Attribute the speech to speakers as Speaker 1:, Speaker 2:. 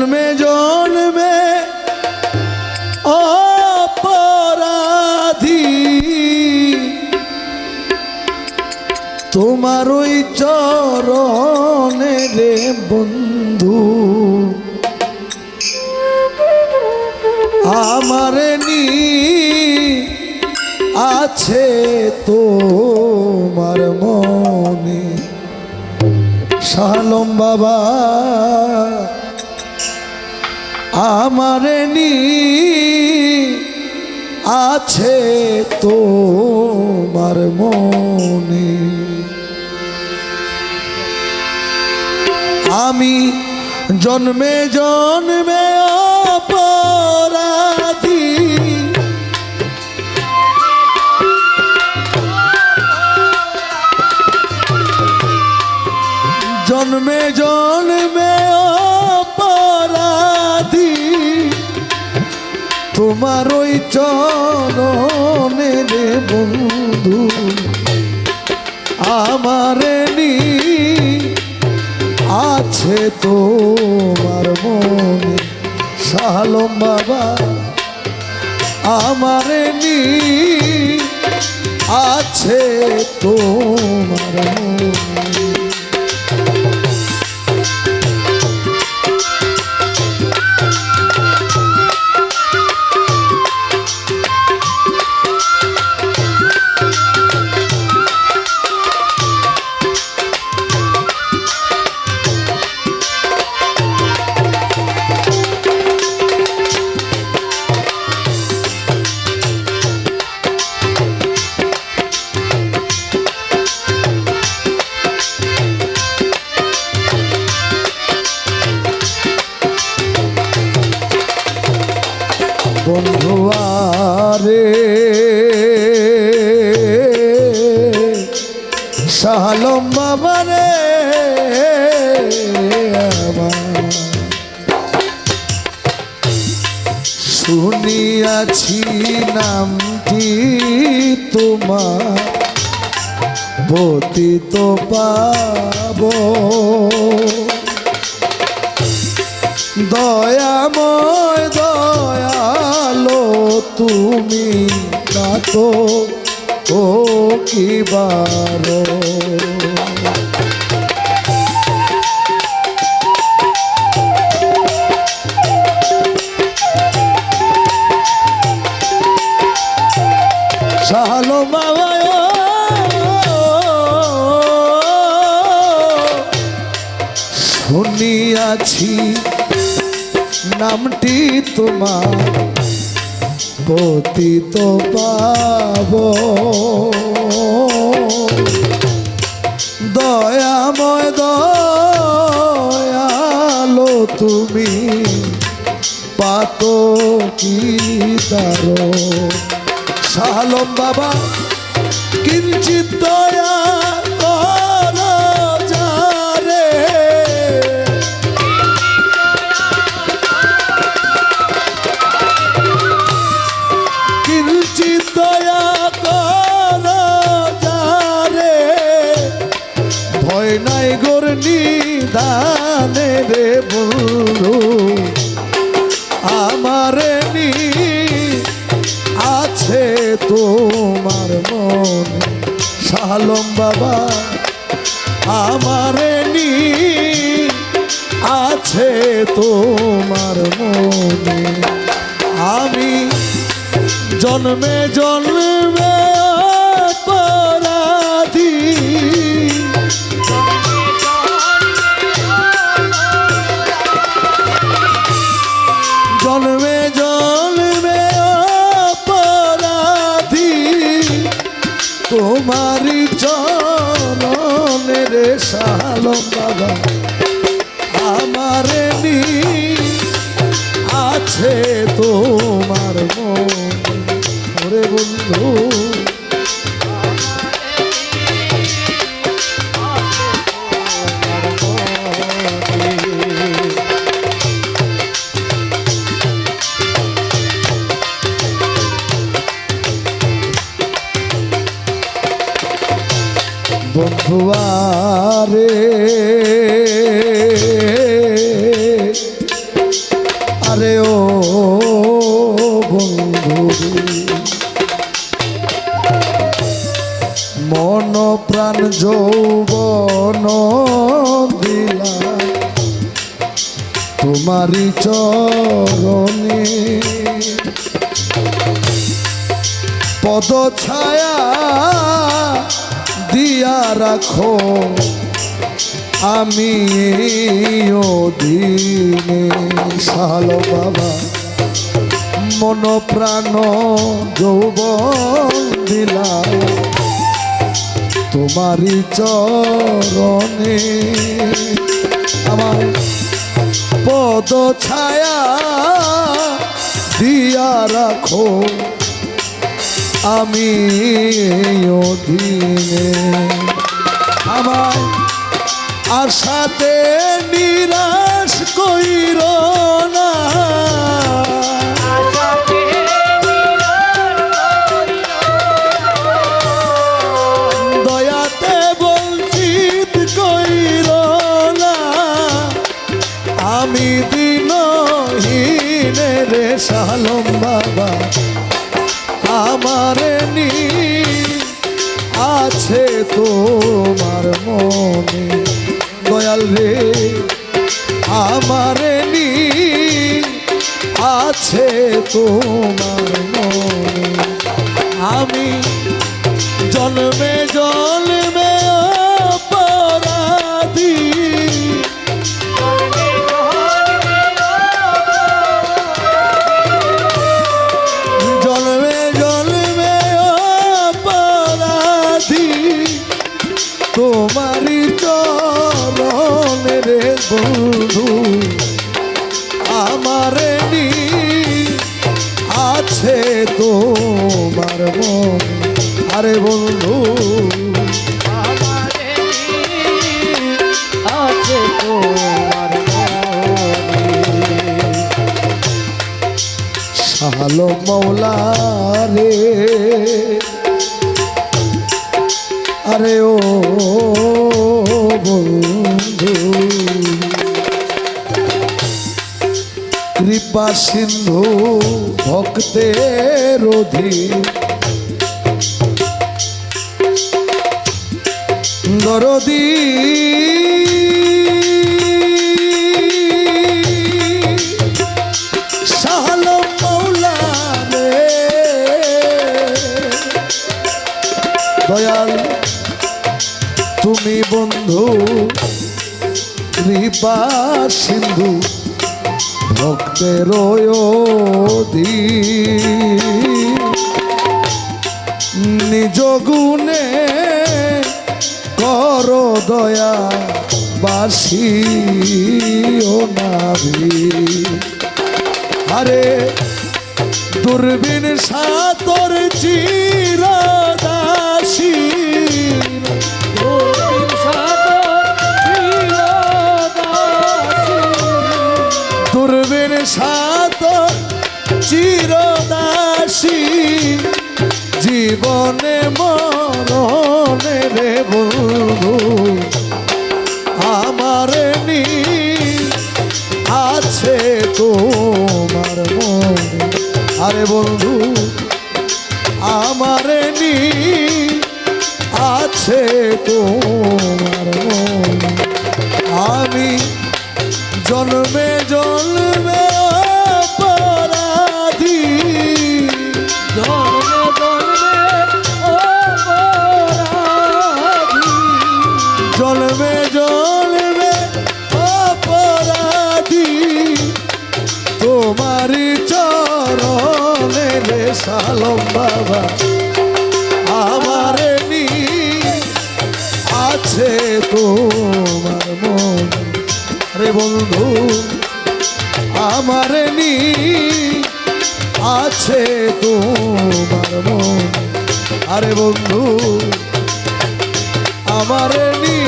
Speaker 1: জন্মে জন্মে অপরাধী তোমার ওই চরণে রে বন্ধু আমার নি আছে তোমার মনে শালম বাবা আমার নি আছে তোমার মনে। আমি জন্মে জন্মে জন্মে জন্মে তোমার ওই চরণে রে বন্ধু, আমার নি আছে তোমার মনে শালম বাবা, আমার নি আছে তোমার মনে। বাবারে আমার শুনিয়াছি নামটি তোমার বতিত পাব। দয়াময় দয়ালো তুমি কাতো ও কিবার শালো শুনিয়াছি নামটি তোমার পতিত পাব। দয়াময়, দয়ালো তুমি পাত কি তারো শালম বাবা, কিঞ্চিত দয়া নিদানে রে বন্ধু, আমার নি আছে তোমার মন। শালম বাবা, আমার নি আছে তোমার মনে। আমি জন্মে জন্মে তোমারি চরণের সালম বাবা আমার নি আছে তোমার মন। বন্ধু বন্ধুয়ারে আরে ও বন্ধু মন প্রাণ যৌবন দিলা। তোমারি চরণে পদ ছায়া দিয়া রাখো। আমি দিনে সালো বাবা মন প্রাণ যৌবন দিলাম। তোমারি চরণে আমার পদ ছায়া দিয়া রাখো। আমি অধীনে। আমার আর সাথে নিরাশ কইর রে আমার নি আছে তোমার মনে। আমি জন্মে জন্মে আরে বন্ধু
Speaker 2: আছে তোমার
Speaker 1: শালো মৌলা রে। আরে ও বন্ধু কৃপা সিন্ধু ভক্তের অধীন দরদি। দয়াল তুমি বন্ধু কৃপা সিন্ধু ভক্তের নিজ দয়া বাসি ও নাভি আরে দুর্বিন সাতর চিরদাসী বন্ধু আমার নি আছে তোমার আমি জন্মে জন্মে রে সালম বাবা। আমার নি আছে তোমার মন। রে বন্ধু, আমার নি আছে তোমার মন। আরে বন্ধু, আমার নি